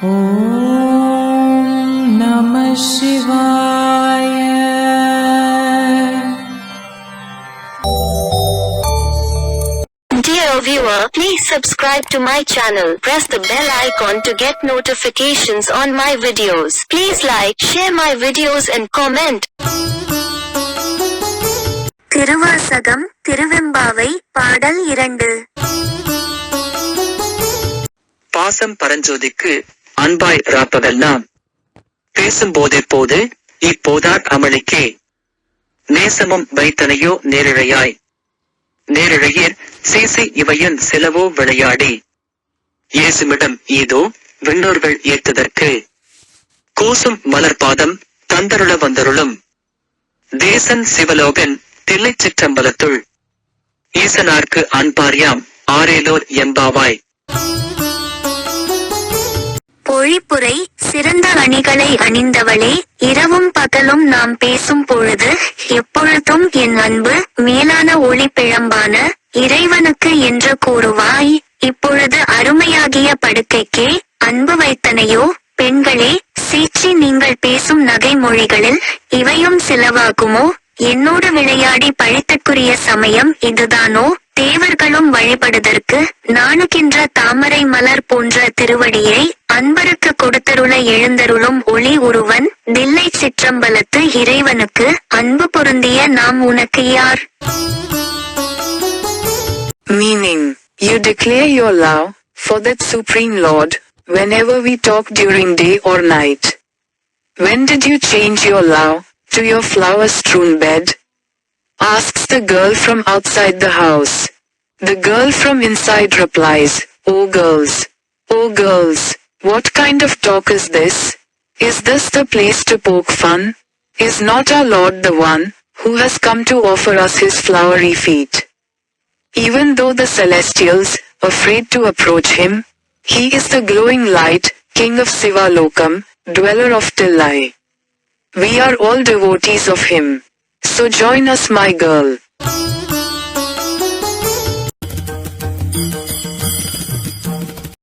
ஓம் நம சிவாய Dear viewer, please subscribe to my channel. Press the bell icon to get notifications on my videos. Please like, share my videos and comment. Thiruvasagam Thiruvempavai பாடல் இரண்டு பாசம் பரஞ்சோதிக்கு அன்பாய் ராப்பதெல்லாம் பேசும் போதெப்போது இப்போதார் அமளிக்கே. நேசமும் வைத்தனையோ நேரிழையாய். நேரிழையர் சீசி இவையன் சிலவோ விளையாடி. இயேசுமிடம் ஏதோ விண்ணோர்கள் ஏத்ததற்கு கூசும் மலர்பாதம் தந்தருள வந்தருளும். தேசன் சிவலோகன் தில்லைச் சிற்றம்பலத்துள். ஈசனார்க்கு அன்பார்யாம் ஆரேலோர் எம்பாவாய் பொழிப்புரை சிறந்த அணிகளை அணிந்தவளே இரவும் பகலும் நாம் பேசும் பொழுது எப்பொழுதும் என் அன்பு மேலான ஒளி பிழம்பான இறைவனுக்கு என்று கூறுவாய். இப்பொழுது அருமையாகிய படுக்கைக்கே அன்பு வைத்தனையோ பெண்களே சீச்சி நீங்கள் பேசும் நகை மொழிகளில் இவையும் சிலவாகுமோ? என்னோடு விளையாடி பழித்தற்குரிய சமயம் இதுதானோ? தேவர்களும் வழிபடுதற்கு நாணுகின்ற தாமரை மலர் போன்ற திருவடியை அன்பருக்கு கொடுத்தருள எழுந்தருளும் ஒளி உருவன் தில்லை சிற்றம்பலத்து இறைவனுக்கு அன்பு பொருந்திய நாம் உனக்கு யார் Meaning, you declare your love for that Supreme Lord whenever we talk during day or night. When did you change your love to your flower strewn bed? Asks the girl from outside the house. The girl from inside replies, Oh girls, oh girls, what kind of talk is this? Is this the place to poke fun? Is not our Lord the one who has come to offer us his flowery feet? Even though the celestials, afraid to approach him, he is the glowing light, king of Sivalokam, dweller of Tillai. We are all devotees of him. So join us my girl.